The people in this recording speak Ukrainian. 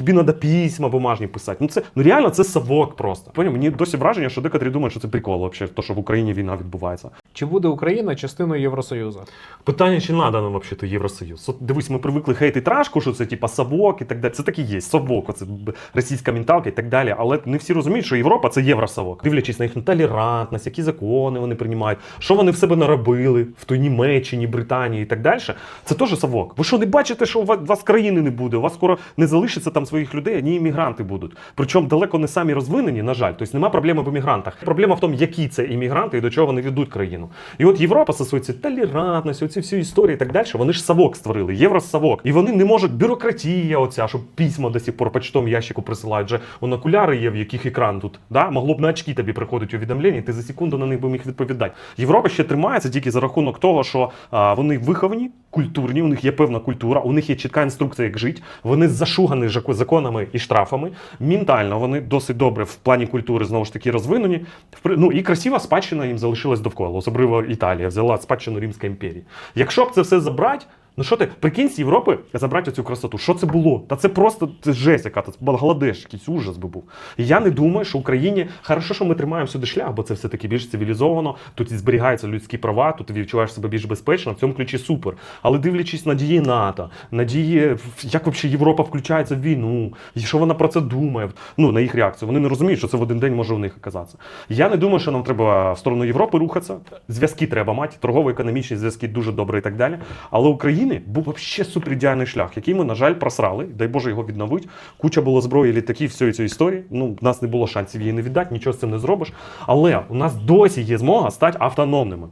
тобі треба письма бумажні писати. Ну це ну реально це совок просто. Поняв? Мені досі враження, що декотрі думають, що це прикол, взагалі, то, що в Україні війна відбувається. Чи буде Україна частиною Євросоюзу? Питання, чи треба нам взагалі Євросоюз? От дивись, ми привикли хейтити рашку, що це типа совок і так далі. Це так і є. Совок, оце російська менталка і так далі. Але не всі розуміють, що Європа це євросовок. Дивлячись на їхню толерантність, які закони вони приймають, що вони в себе наробили в той Німеччині, Британії і так далі. Це теж совок. Ви що не бачите, що у вас країни не буде? У вас скоро не залишиться там своїх людей, одні іммігранти будуть. Причому далеко не самі розвинені, на жаль. Тобто немає проблеми в іммігрантах. Проблема в тому, які це іммігранти і до чого вони ведуть країну. І от Європа цією толерантністю, оці всі історії і так далі, вони ж совок створили, євросовок. І вони не можуть бюрократія, оця, щоб письма до сих пор почтом ящику присилають. Вже вон окуляри є, в яких екран тут. Да? Могло б на очки тобі приходить увідомлення, ти за секунду на них би міг відповідати. Європа ще тримається тільки за рахунок того, що а, вони виховані, культурні, у них є певна культура, у них є чітка інструкція, як жити. Вони зашугані законами і штрафами. Ментально вони досить добре в плані культури знову ж таки розвинені. Ну і красива спадщина їм залишилась довкола, особливо Італія взяла спадщину Римської імперії. Якщо б це все забрати. Ну що ти, прикинь з Європи забрати цю красоту. Що це було? Та це просто це жесть, яка це Бангладеш, якийсь ужас би був. Я не думаю, що Україні хорошо, що ми тримаємо сюди шлях, бо це все таки більш цивілізовано. Тут зберігаються людські права, тут ти відчуваєш себе більш безпечно. В цьому ключі супер. Але дивлячись на дії НАТО, на дії, як взагалі Європа включається в війну, і що вона про це думає, ну на їх реакцію. Вони не розуміють, що це в один день може у них оказатися. Я не думаю, що нам треба в сторону Європи рухатися. Зв'язки треба мати, торгово-економічні зв'язки дуже добре і так далі. Але України був вообще супер ідеальний шлях, який ми, на жаль, просрали. Дай Боже його відновить. Куча було зброї, літаків, всієї цієї історії. Ну, в нас не було шансів її не віддати, нічого з цим не зробиш. Але у нас досі є змога стати автономними.